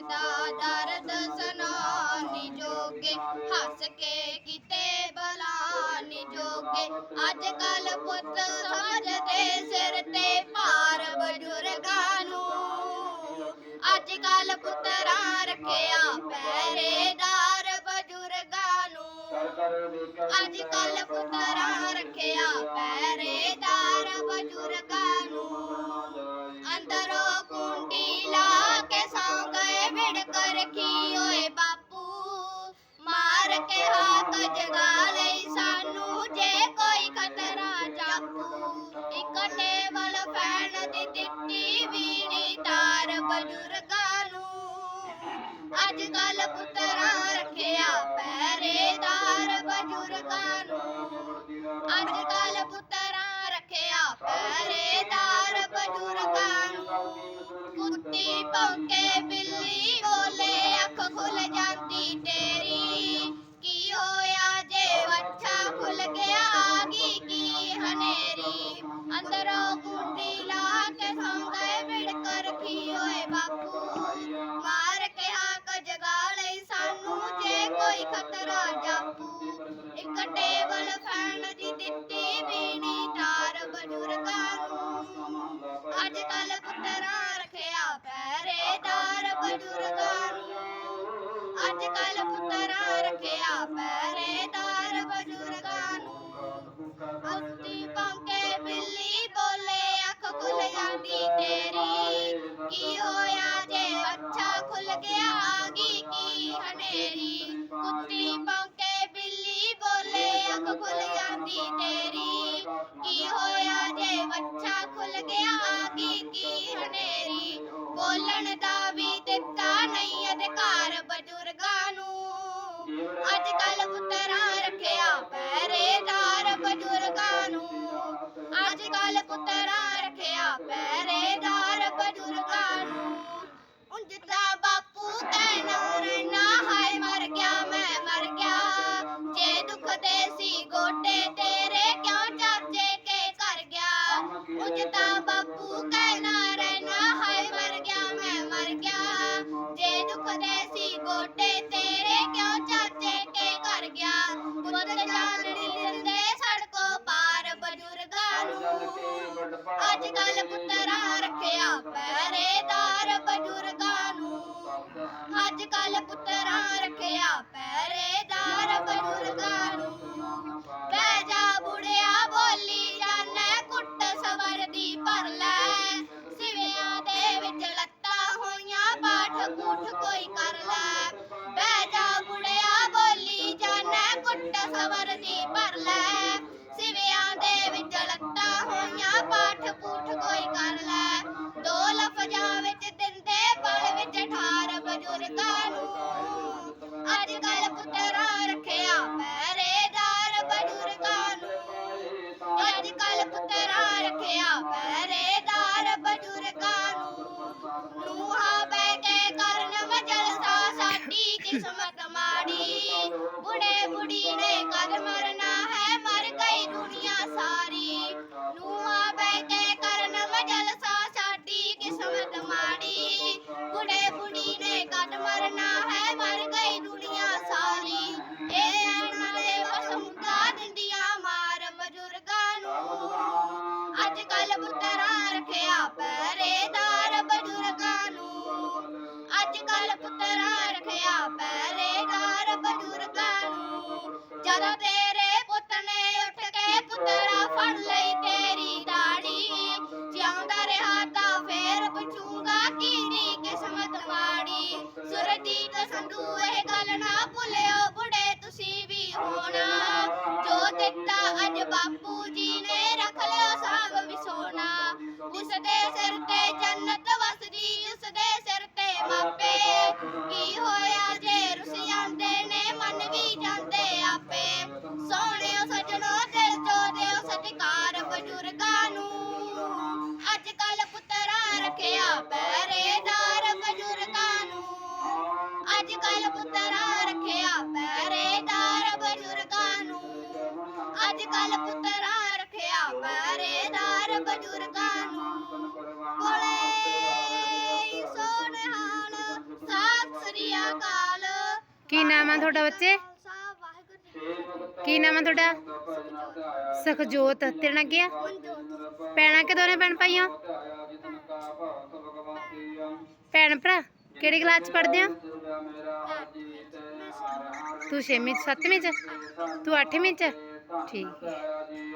ਦਾ ਦਰਦ ਸੁਨਾਨੀ ਜੋਗੇ, ਹੱਸ ਕੇ ਕਿਤੇ ਬਲਾਨੀ ਜੋਗੇ। ਅੱਜ ਕੱਲ ਪੁੱਤ ਸਮਝਦੇ ਸਿਰ ਤੇ ਭਾਰ ਬਜ਼ੁਰਗਾਂ ਨੂੰ। ਅੱਜ ਕੱਲ ਪੁੱਤਰਾਂ ਰੱਖਿਆ ਪਹਿਰੇਦਾਰ ਬਜ਼ੁਰਗਾਂ ਨੂੰ। ਅੱਜ ਕੱਲ ਪੁੱਤਰਾਂ ਰੱਖਿਆ ਪਹਿਰੇਦਾਰ ਬਜ਼ੁਰਗਾਂ ਨੂੰ। ਜਗਾ ਲਈ ਸਾਨੂੰ ਜੇ ਕੋਈ ਖਤਰਾ ਜਾਪੂ ਇੱਕ ਟੇਬਲ ਫੈਨ ਦੀ ਦਿੱਤੀ ਵੀਣੀ ਤਾਰ ਬਜ਼ੁਰਗਾਂ ਨੂੰ। ਅੱਜ ਕੱਲ ਪੁੱਤਰਾਂ ਰੱਖਿਆ ਪਹਿਰੇਦਾਰ ਬਜ਼ੁਰਗਾਂ ਨੂੰ। ਅੱਜ ਕੱਲ ਪੁੱਤਰਾਂ ਰੱਖਿਆ ਪਹਿਰੇਦਾਰ ਬਜ਼ੁਰਗਾਂ ਨੂੰ। ਕੁੱਤੀ ਭੌਂਕੇ ਰੱਖੀ ਬਾਪੂ, ਮਾਰ ਕੇ ਹਾਕ ਜਗਾ ਲਈ ਸਾਨੂੰ ਜੇ ਕੋਈ ਖਤਰਾ ਜਾਪੂ। ਇੱਕ ਟੇਬਲ ਫੈਨ ਦੀ ਦਿੱਤੀ ਵੀਣੀ ਤਾਰ ਬਜ਼ੁਰਗਾਂ ਨੂੰ। ਅੱਜ ਕੱਲ ਪੁੱਤਰਾਂ ਰੱਖਿਆ ਪਹਿਰੇਦਾਰ ਬਜ਼ੁਰਗਾਂ ਨੂੰ। ਅੱਜ ਕੱਲ ਪੁੱਤਰਾਂ ਰੱਖਿਆ ਪਹਿਰੇਦਾਰ ਕੀ ਕੁੱਤੀ ਭੌਂਕੇ ਬਿੱਲੀ ਬੋਲੇ ਅੱਖ ਖੁੱਲ ਜਾਂਦੀ ਤੇਰੀ। ਕੀ ਹੋਇਆ ਜੇ ਬੱਚਾ ਖੁੱਲ ਗਿਆ ਆ ਗਈ ਕੀ ਹਨੇਰੀ? ਬੋਲਣ ਦਾ ਵੀ ਦਿੱਤਾ ਨਹੀਂ ਅਧਿਕਾਰ ਬਜ਼ੁਰਗਾਂ ਨੂੰ। ਅੱਜ ਕੱਲ ਪੁੱਤਰਾਂ ਰੱਖਿਆ ਪਹਿਰੇਦਾਰ ਬਜ਼ੁਰਗਾਂ ਨੂੰ। ਅੱਜ ਕੱਲ ਪੁੱਤਰਾਂ ਰੱਖਿਆ ਪਹਿਰੇਦਾਰ ਗੋਡੇ ਤੇਰੇ ਕਿਉਂ ਚਾਚੇ ਕੇ ਕਰ ਗਿਆ? ਪੁੱਤ ਜਾਨ ਨਹੀਂ ਦਿੰਦੇ ਸੜਕੋ ਪਾਰ ਬਜ਼ੁਰਗਾਂ ਨੂੰ। ਅੱਜ ਕੱਲ ਪੁੱਤਰਾਂ ਰੱਖਿਆ ਪਹਿਰੇਦਾਰ ਬਜ਼ੁਰਗਾਂ ਨੂੰ। ਅੱਜ ਕੱਲ ਪੁੱਤਰਾਂ ਰੱਖਿਆ ਪਹਿਰੇਦਾਰ ਬਜ਼ੁਰਗਾਂ ਨੂੰ। ਬਹਿ ਜਾ ਬੁੜਿਆ, ਬੋਲੀ ਜਾਣਾ ਕੁੱਟ ਸਵਰ ਦੀ ਭਰ ਲੈ। ਸਿਵਿਆਂ ਦੇ ਵਿੱਚ ਲੱਤਾਂ ਹੋਈਆਂ ਪਾਠ ਕੂਠ ਕੋਈ ਕਰ ਲੈ। ਖਬਰ ਸਵਰ ਦੀ ਭਰ ਲੈ। ਸਿਵਿਆਂ ਦੇ ਵਿੱਚ ਲੱਤਾਂ ਹੋਈਆਂ, ਪਾਠ ਕੂਠ ਕੋਈ ਕਰ ਲੈ। ਦੋ ਲਫ਼ਜ਼ਾਂ ਵਿੱਚ ਦਿੰਦੇ ਬਲ ਵਿੱਚ ਠਾਰ ਬਜ਼ੁਰਗਾਂ ਨੂੰ। ਅੱਜ ਕੱਲ ਪੁੱਤਰਾਂ ਰੱਖਿਆ ਪਹਿਰੇਦਾਰ ਬਜ਼ੁਰਗਾਂ ਨੂੰ। ਅੱਜ ਕੱਲ ਪੁੱਤਰਾਂ ਰੱਖਿਆ ਪਹਿਰੇਦਾਰ ਬਜ਼ੁਰਗਾਂ ਨੂੰ। ਨੂਹਾ ਬਹਿ ਕੇ ਕਰਨ ਵਜਲਸਾ ਸਾਡੀ ਕਿਸਮਤ ਨੂੰ ਅੱਜ ਰੱਖਿਆ ਪਹਿਰੇਦਾਰ ਬਜ਼ੁਰਗਾਂ ਨੂੰ। ਅੱਜ ਕੱਲ ਪੁੱਤਰਾਂ ਰੱਖਿਆ ਪਹਿਰੇਦਾਰ ਬਜ਼ੁਰਗਾਂ ਨੂੰ। ਜਦੋਂ ਤੇਰੇ ਪੁੱਤ ਨੇ ਉੱਠ ਕੇ ਪੁੱਤਰਾ ਫੜ ਲਈ ਤੇਰੀ ਦਾੜੀ, ਜਿਉਂਦਾ ਰਿਹਾ ਤਾਂ ਫੇਰ ਪੁੱਛੂਗਾ ਕਿਹੜੀ ਕਿਸਮਤ ਮਾੜੀ। ਸੁਰਜੀਤ ਸੰਧੂ, ਇਹ ਗੱਲ ਨਾ ਭੁੱਲਿਓ ਬੁੜੇ, ਤੁਸੀਂ ਵੀ ਹੋਣਾ। ਜੋ ਦਿੱਤਾ ਅੱਜ ਬਾਪੂ ਜੀ ਨੇ ਰੱਖ ਲਿਓ ਦੇ ਸਿਰ ਤੇ ਜੰਨਤ ਵਸਦੀ ਉਸ ਦੇ ਸਿਰ ਤੇ ਮਾਪੇ। ਕੀ ਹੋਇਆ ਜੇ ਰੁੱਸ ਜਾਂਦੇ ਨੇ, ਮਨ ਵੀ ਜਾਂਦੇ ਆਪੇ। ਸੋਹਣਿਓ ਸਜਣੋ ਦਿਲ ਚੋ ਦਿਓ ਸਤਿਕਾਰ ਬਜ਼ੁਰਗਾਂ ਨੂੰ। ਅੱਜ ਕੱਲ ਪੁੱਤਰਾਂ ਰੱਖਿਆ ਪਹਿਰੇਦਾਰ ਬਜ਼ੁਰਗਾਂ ਨੂੰ। ਅੱਜ ਕੱਲ ਪੁੱਤਰਾਂ ਰੱਖਿਆ ਪਹਿਰੇਦਾਰ ਬਜ਼ੁਰਗਾਂ ਨੂੰ। ਅੱਜ ਕੱਲ ਪੁੱਤਰਾਂ ਬਜ਼ੁਰਗਾਂ ਨੂੰ। ਕੋਲੇ ਸੋਨਹਾਲ ਸਾ ਸ੍ਰੀ ਅਕਾਲ। ਕੀ ਨਾਮ ਆ ਤੁਹਾਡਾ ਬੱਚੇ? ਕੀ ਨਾਮ ਆ ਤੁਹਾਡਾ? ਸੁਖਜੋਤ। ਤੇਰਾ ਨਾਂ ਕੀ ਆ? ਮਨਜੋਤ ਭੈਣਾਂ ਕਿਦੋਂ ਨੇ ਭੈਣ ਭਾਈਆਂ? ਭੈਣ ਭਰਾ ਕਿਹੜੀ ਕਲਾਸ ਚ ਪੜ੍ਹਦੇ ਹੋ? ਤੂੰ 6ਵੀਂ ਚ 7ਵੀਂ ਚ? ਤੂੰ 8ਵੀਂ ਚ? ਠੀਕ ਹੈ।